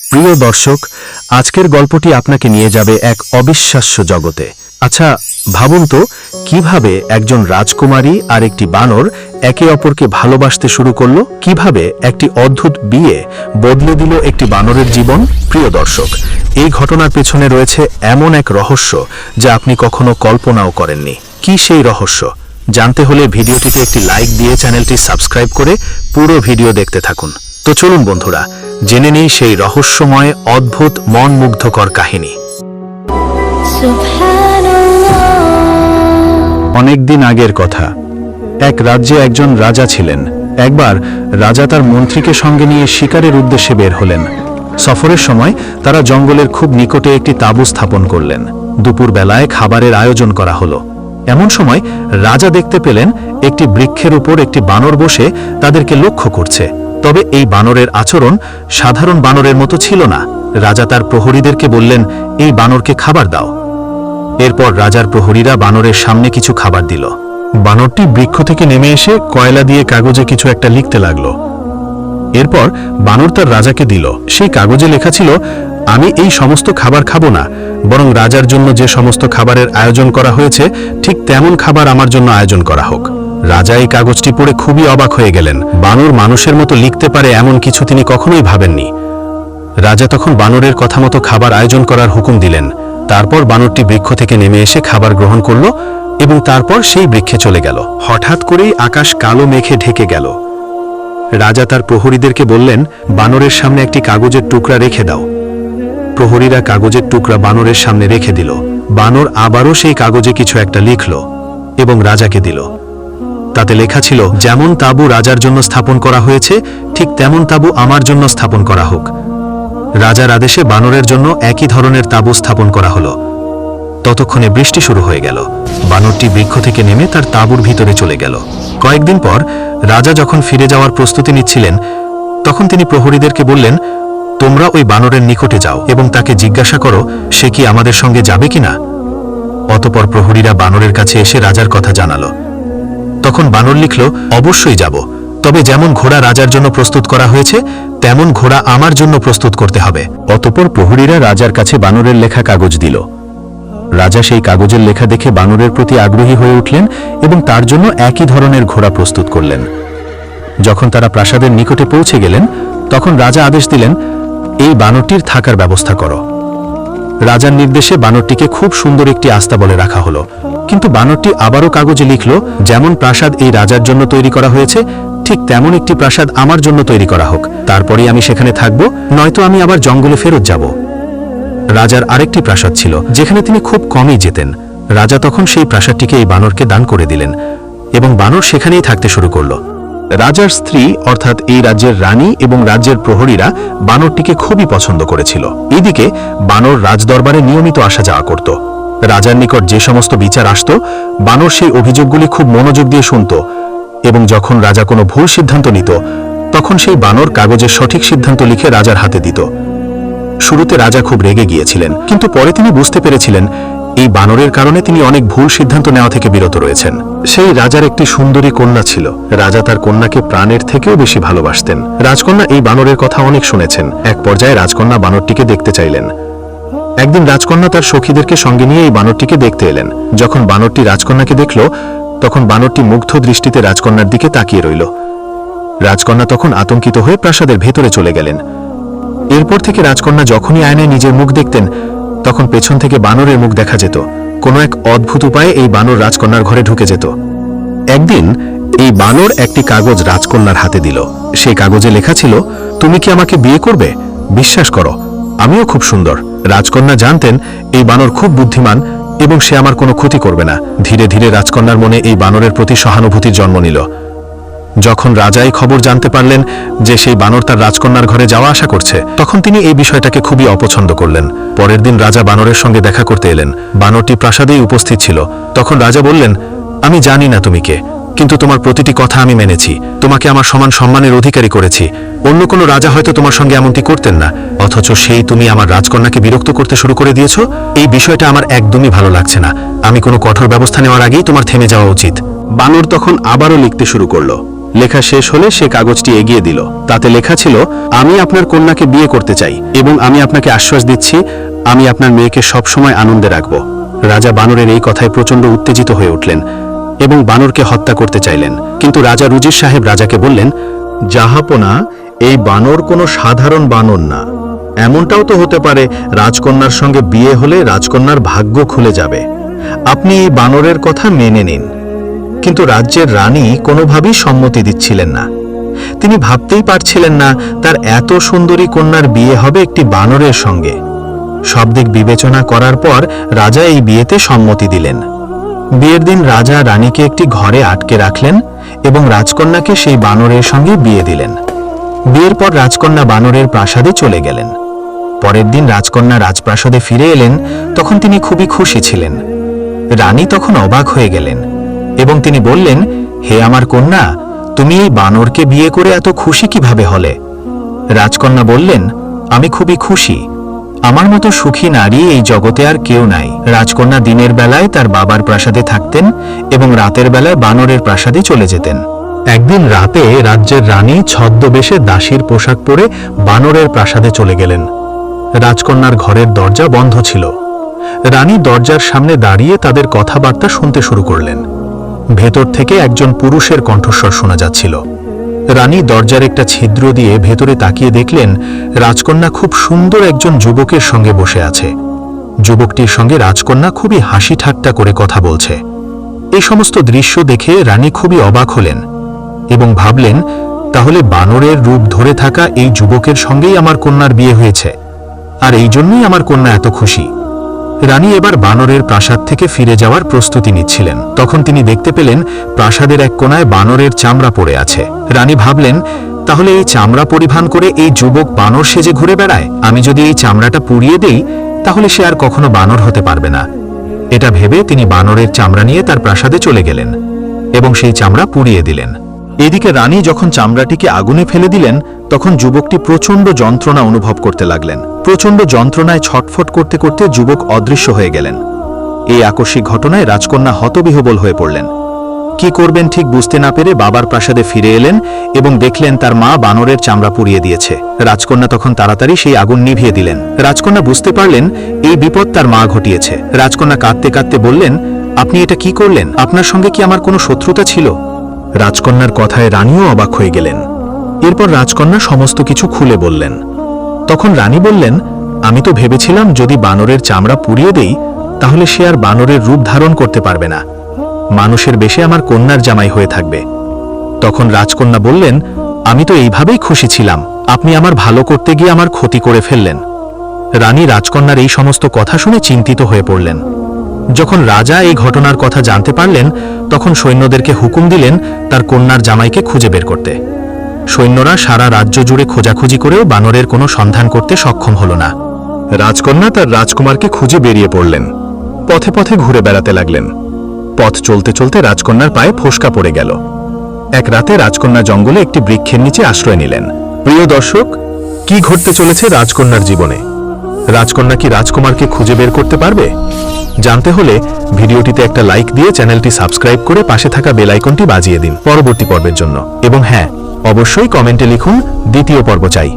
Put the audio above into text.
প্রিয় দর্শক, আজকের গল্পটি আপনাকে নিয়ে যাবে এক অবিশ্বাস্য জগতে। আচ্ছা ভাবুন তো, কীভাবে একজন রাজকুমারী আর একটি বানর একে অপরকে ভালোবাসতে শুরু করল? কীভাবে একটি অদ্ভুত বিয়ে বদলে দিল একটি বানরের জীবন? প্রিয় দর্শক, এই ঘটনার পেছনে রয়েছে এমন এক রহস্য যা আপনি কখনো কল্পনাও করেননি। কি সেই রহস্য? জানতে হলে ভিডিওটিতে একটি লাইক দিয়ে চ্যানেলটি সাবস্ক্রাইব করে পুরো ভিডিও দেখতে থাকুন। তো চলুন বন্ধুরা জেনে নেই সেই রহস্যময় অদ্ভুত মন মুগ্ধকর কাহিনী অনেকদিন আগের কথা। এক রাজ্যে একজন রাজা ছিলেন। একবার রাজা তার মন্ত্রীকে সঙ্গে নিয়ে শিকারের উদ্দেশ্যে বের হলেন। সফরের সময় তারা জঙ্গলের খুব নিকটে একটি তাঁবু স্থাপন করলেন। দুপুর বেলায় খাবারের আয়োজন করা হলো। এমন সময় রাজা দেখতে পেলেন একটি বৃক্ষের উপর একটি বানর বসে তাদেরকে লক্ষ্য করছে। তবে এই বানরের আচরণ সাধারণ বানরের মতো ছিল না। রাজা তার প্রহরীদেরকে বললেন, এই বানরকে খাবার দাও। এরপর রাজার প্রহরীরা বানরের সামনে কিছু খাবার দিল। বানরটি বৃক্ষ থেকে নেমে এসে কয়লা দিয়ে কাগজে কিছু একটা লিখতে লাগল। এরপর বানর তার রাজাকে দিল। সেই কাগজে লেখা ছিল, আমি এই সমস্ত খাবার খাব না, বরং রাজার জন্য যে সমস্ত খাবারের আয়োজন করা হয়েছে, ঠিক তেমন খাবার আমার জন্য আয়োজন করা হোক। রাজা এই কাগজটি পড়ে খুবই অবাক হয়ে গেলেন। বানর মানুষের মতো লিখতে পারে এমন কিছু তিনি কখনোই ভাবেননি। রাজা তখন বানরের কথা মতো খাবার আয়োজন করার হুকুম দিলেন। তারপর বানরটি বৃক্ষ থেকে নেমে এসে খাবার গ্রহণ করল এবং তারপর সেই বৃক্ষে চলে গেল। হঠাৎ করেই আকাশ কালো মেঘে ঢেকে গেল। রাজা তার প্রহরীদেরকে বললেন, বানরের সামনে একটি কাগজের টুকরা রেখে দাও। প্রহরীরা কাগজের টুকরা বানরের সামনে রেখে দিল। বানর আবারও সেই কাগজে কিছু একটা লিখল এবং রাজাকে দিল। তাতে লেখা ছিল, যেমন তাবু রাজার জন্য স্থাপন করা হয়েছে, ঠিক তেমন তাবু আমার জন্য স্থাপন করা হোক। রাজার আদেশে বানরের জন্য একই ধরনের তাবু স্থাপন করা হলো। ততক্ষণে বৃষ্টি শুরু হয়ে গেল। বানরটি বৃক্ষ থেকে নেমে তার তাঁবুর ভিতরে চলে গেল। কয়েকদিন পর রাজা যখন ফিরে যাওয়ার প্রস্তুতি নিচ্ছিলেন, তখন তিনি প্রহরীদেরকে বললেন, তোমরা ওই বানরের নিকটে যাও এবং তাকে জিজ্ঞাসা করো, সে কি আমাদের সঙ্গে যাবে কিনা? অতপর প্রহরীরা বানরের কাছে এসে রাজার কথা জানালো। তখন বানর লিখল, অবশ্যই যাব। তবে যেমন ঘোড়া রাজার জন্য প্রস্তুত করা হয়েছে, তেমন ঘোড়া আমার জন্য প্রস্তুত করতে হবে। অতপর প্রহরীরা রাজার কাছে বানরের লেখা কাগজ দিল। রাজা সেই কাগজের লেখা দেখে বানরের প্রতি আগ্রহী হয়ে উঠলেন এবং তার জন্য একই ধরনের ঘোড়া প্রস্তুত করলেন। যখন তারা প্রাসাদের নিকটে পৌঁছে গেলেন, তখন রাজা আদেশ দিলেন, এই বানরটির থাকার ব্যবস্থা করো। রাজার নির্দেশে বানরটিকে খুব সুন্দর একটি আস্তাবলে রাখা হলো। কিন্তু বানরটি আবারও কাগজে লিখল, যেমন প্রাসাদ এই রাজার জন্য তৈরি করা হয়েছে, ঠিক তেমন একটি প্রাসাদ আমার জন্য তৈরি করা হোক। তারপরেই আমি সেখানে থাকব, নয়তো আমি আবার জঙ্গলে ফেরত যাব। রাজার আরেকটি প্রাসাদ ছিল, যেখানে তিনি খুব কমই যেতেন। রাজা তখন সেই প্রাসাদটিকে এই বানরকে দান করে দিলেন এবং বানর সেখানেই থাকতে শুরু করল। রাজার স্ত্রী, অর্থাৎ এই রাজ্যের রানী এবং রাজ্যের প্রহরীরা বানরটিকে খুবই পছন্দ করেছিল। এদিকে বানর রাজদরবারে নিয়মিত আসা যাওয়া করত। রাজার নিকট যে সমস্ত বিচার আসত, বানর সেই অভিযোগগুলি খুব মনোযোগ দিয়ে শুনত এবং যখন রাজা কোনো ভুল সিদ্ধান্ত নিত, তখন সেই বানর কাগজের সঠিক সিদ্ধান্ত লিখে রাজার হাতে দিত। শুরুতে রাজা খুব রেগে গিয়েছিলেন, কিন্তু পরে তিনি বুঝতে পেরেছিলেন এই বানরের কারণে তিনি অনেক ভুল সিদ্ধান্ত নেওয়া থেকে বিরত রয়েছেন। সেই রাজার একটি সুন্দরী কন্যা ছিল। রাজা তার কন্যাকে প্রাণের থেকেও বেশি ভালোবাসতেন। রাজকন্যা এই বানরের কথা অনেক শুনেছেন। এক পর্যায়ে রাজকন্যা বানরটিকে দেখতে চাইলেন। একদিন রাজকন্যা তার সখীদেরকে সঙ্গে নিয়ে এই বানরটিকে দেখতে এলেন। যখন বানরটি রাজকন্যাকে দেখল, তখন বানরটি মুগ্ধ দৃষ্টিতে রাজকন্যার দিকে তাকিয়ে রইল। রাজকন্যা তখন আতঙ্কিত হয়ে প্রাসাদের ভেতরে চলে গেলেন। এরপর থেকে রাজকন্যা যখনই আয়নায় নিজের মুখ দেখতেন তখন পেছন থেকে বানরের মুখ দেখা যেত। কোনো এক অদ্ভুত উপায়ে এই বানর রাজকন্যার ঘরে ঢুকে যেত। একদিন এই বানর একটি কাগজ রাজকন্যার হাতে দিল। সেই কাগজে লেখা ছিল, তুমি কি আমাকে বিয়ে করবে? বিশ্বাস করো, আমিও খুব সুন্দর। রাজকন্যা জানতেন এই বানর খুব বুদ্ধিমান এবং সে আমার কোনো ক্ষতি করবে না। ধীরে ধীরে রাজকন্যার মনে এই বানরের প্রতি সহানুভূতির জন্ম নিল। যখন রাজা এই খবর জানতে পারলেন যে সেই বানর তার রাজকন্যার ঘরে যাওয়া আসা করছে, তখন তিনি এই বিষয়টাকে খুবই অপছন্দ করলেন। পরের দিন রাজা বানরের সঙ্গে দেখা করতে এলেন। বানরটি প্রাসাদেই উপস্থিত ছিল। তখন রাজা বললেন, আমি জানি না তুমি কে, কিন্তু তোমার প্রতিটি কথা আমি মেনেছি। তোমাকে আমার সমান সম্মানের অধিকারী করেছি। অন্য কোনো রাজা হয়তো তোমার সঙ্গে এমনটি করতেন না। অথচ সেই তুমি আমার রাজকন্যাকে বিরক্ত করতে শুরু করে দিয়েছ। এই বিষয়টা আমার একদমই ভালো লাগছে না। আমি কোনো কঠোর ব্যবস্থা নেওয়ার আগেই তোমার থেমে যাওয়া উচিত। বানর তখন আবারও লিখতে শুরু করল। লেখা শেষ হলে সে কাগজটি এগিয়ে দিল। তাতে লেখা ছিল, আমি আপনার কন্যাকে বিয়ে করতে চাই এবং আমি আপনাকে আশ্বাস দিচ্ছি, আমি আপনার মেয়েকে সবসময় আনন্দে রাখব। রাজা বানরের এই কথায় প্রচণ্ড উত্তেজিত হয়ে উঠলেন এবং বানরকে হত্যা করতে চাইলেন। কিন্তু রাজা রুজির সাহেব রাজাকে বললেন জাহাপনা এই বানর কোনো সাধারণ বানর না। এমনটাও তো হতে পারে, রাজকন্যার সঙ্গে বিয়ে হলে রাজকন্যার ভাগ্য খুলে যাবে। আপনি এই বানরের কথা মেনে নিন। কিন্তু রাজ্যের রানী কোনোভাবেই সম্মতি দিচ্ছিলেন না। তিনি ভাবতেই পারছিলেন না, তার এত সুন্দরী কন্যার বিয়ে হবে একটি বানরের সঙ্গে। সব দিক বিবেচনা করার পর রাজা এই বিয়েতে সম্মতি দিলেন। বিয়ের দিন রাজা রানীকে একটি ঘরে আটকে রাখলেন এবং রাজকন্যাকে সেই বানরের সঙ্গে বিয়ে দিলেন। বিয়ের পর রাজকন্যা বানরের প্রাসাদে চলে গেলেন। পরের দিন রাজকন্যা রাজপ্রাসাদে ফিরে এলেন, তখন তিনি খুবই খুশি ছিলেন। রানী তখন অবাক হয়ে গেলেন। এবং তিনি বললেন, হে আমার কন্যা, তুমি এই বানরকে বিয়ে করে এত খুশি কীভাবে হলে? রাজকন্যা বললেন, আমি খুবই খুশি। আমার মতো সুখী নারী এই জগতে আর কেউ নাই। রাজকন্যা দিনের বেলায় তার বাবার প্রাসাদে থাকতেন এবং রাতের বেলায় বানরের প্রাসাদে চলে যেতেন। একদিন রাতে রাজ্যের রানী ছদ্মবেশে দাসীর পোশাক পরে বানরের প্রাসাদে চলে গেলেন। রাজকন্যার ঘরের দরজা বন্ধ ছিল। রানী দরজার সামনে দাঁড়িয়ে তাদের কথাবার্তা শুনতে শুরু করলেন। ভেতর থেকে একজন পুরুষের কণ্ঠস্বর শোনা যাচ্ছিল। রানী দরজার একটা ছিদ্র দিয়ে ভেতরে তাকিয়ে দেখলেন, রাজকন্যা খুব সুন্দর একজন যুবকের সঙ্গে বসে আছে। যুবকটির সঙ্গে রাজকন্যা খুবই হাসি ঠাট্টা করে কথা বলছে। এই সমস্ত দৃশ্য দেখে রানী খুবই অবাক হলেন এবং ভাবলেন, তাহলে বানরের রূপ ধরে থাকা এই যুবকের সঙ্গেই আমার কন্যার বিয়ে হয়েছে। আর এই জন্যই আমার কন্যা এত খুশি। রানী এবার বানরের প্রাসাদ থেকে ফিরে যাওয়ার প্রস্তুতি নিচ্ছিলেন। তখন তিনি দেখতে পেলেন প্রাসাদের এক কোনায় বানরের চামড়া পড়ে আছে। রানী ভাবলেন, তাহলে এই চামড়া পরিধান করে এই যুবক বানর সেজে ঘুরে বেড়ায়? আমি যদি এই চামড়াটা পুড়িয়ে দেই, তাহলে সে আর কখনো বানর হতে পারবে না। এটা ভেবে তিনি বানরের চামড়া নিয়ে তার প্রাসাদে চলে গেলেন এবং সেই চামড়া পুড়িয়ে দিলেন। এদিকে রানী যখন চামড়াটিকে আগুনে ফেলে দিলেন, তখন যুবকটি প্রচণ্ড যন্ত্রণা অনুভব করতে লাগলেন। প্রচণ্ড যন্ত্রণায় ছটফট করতে করতে যুবক অদৃশ্য হয়ে গেলেন। এই আকস্মিক ঘটনায় রাজকন্যা হতবিহবল হয়ে পড়লেন। কি করবেন ঠিক বুঝতে না পেরে বাবার প্রাসাদে ফিরে এলেন এবং দেখলেন তার মা বানরের চামড়া পুড়িয়ে দিয়েছে। রাজকন্যা তখন তাড়াতাড়ি সেই আগুন নিভিয়ে দিলেন। রাজকন্যা বুঝতে পারলেন এই বিপদ তার মা ঘটিয়েছে। রাজকন্যা কাঁদতে কাঁদতে বললেন, আপনি এটা কি করলেন? আপনার সঙ্গে কি আমার কোনো শত্রুতা ছিল? রাজকন্যার কথায় রানীও অবাক হয়ে গেলেন। এরপর রাজকন্যা সমস্ত কিছু খুলে বললেন। তখন রানী বললেন, আমি তো ভেবেছিলাম যদি বানরের চামড়া পুড়িয়ে দেই, তাহলে সে আর বানরের রূপ ধারণ করতে পারবে না। মানুষের বেশে আমার কন্যার জামাই হয়ে থাকবে। তখন রাজকন্যা বললেন, আমি তো এইভাবেই খুশি ছিলাম। আপনি আমার ভালো করতে গিয়ে আমার ক্ষতি করে ফেললেন। রানী রাজকন্যার এই সমস্ত কথা শুনে চিন্তিত হয়ে পড়লেন। যখন রাজা এই ঘটনার কথা জানতে পারলেন, তখন সৈন্যদেরকে হুকুম দিলেন তার কন্যার জামাইকে খুঁজে বের করতে। সৈন্যরা সারা রাজ্য জুড়ে খোঁজাখুঁজি করেও বানরের কোনো সন্ধান করতে সক্ষম হল না। রাজকন্যা তার রাজকুমারকে খুঁজে বেরিয়ে পড়লেন। পথে পথে ঘুরে বেড়াতে লাগলেন। পথ চলতে চলতে রাজকন্যার পায়ে ফোসকা পড়ে গেল। এক রাতে রাজকন্যা জঙ্গলে একটি বৃক্ষের নিচে আশ্রয় নিলেন। প্রিয় দর্শক, কি ঘটতে চলেছে রাজকন্যার জীবনে? রাজকন্যা কি রাজকুমারকে খুঁজে বের করতে পারবে? জানতে হলে ভিডিওটিতে একটা লাইক দিয়ে চ্যানেলটি সাবস্ক্রাইব করে পাশে থাকা বেল আইকনটি বাজিয়ে দিন পরবর্তী পর্বের জন্য। এবং হ্যাঁ অবশ্যই কমেন্টে লিখুন, দ্বিতীয় পর্ব চাই।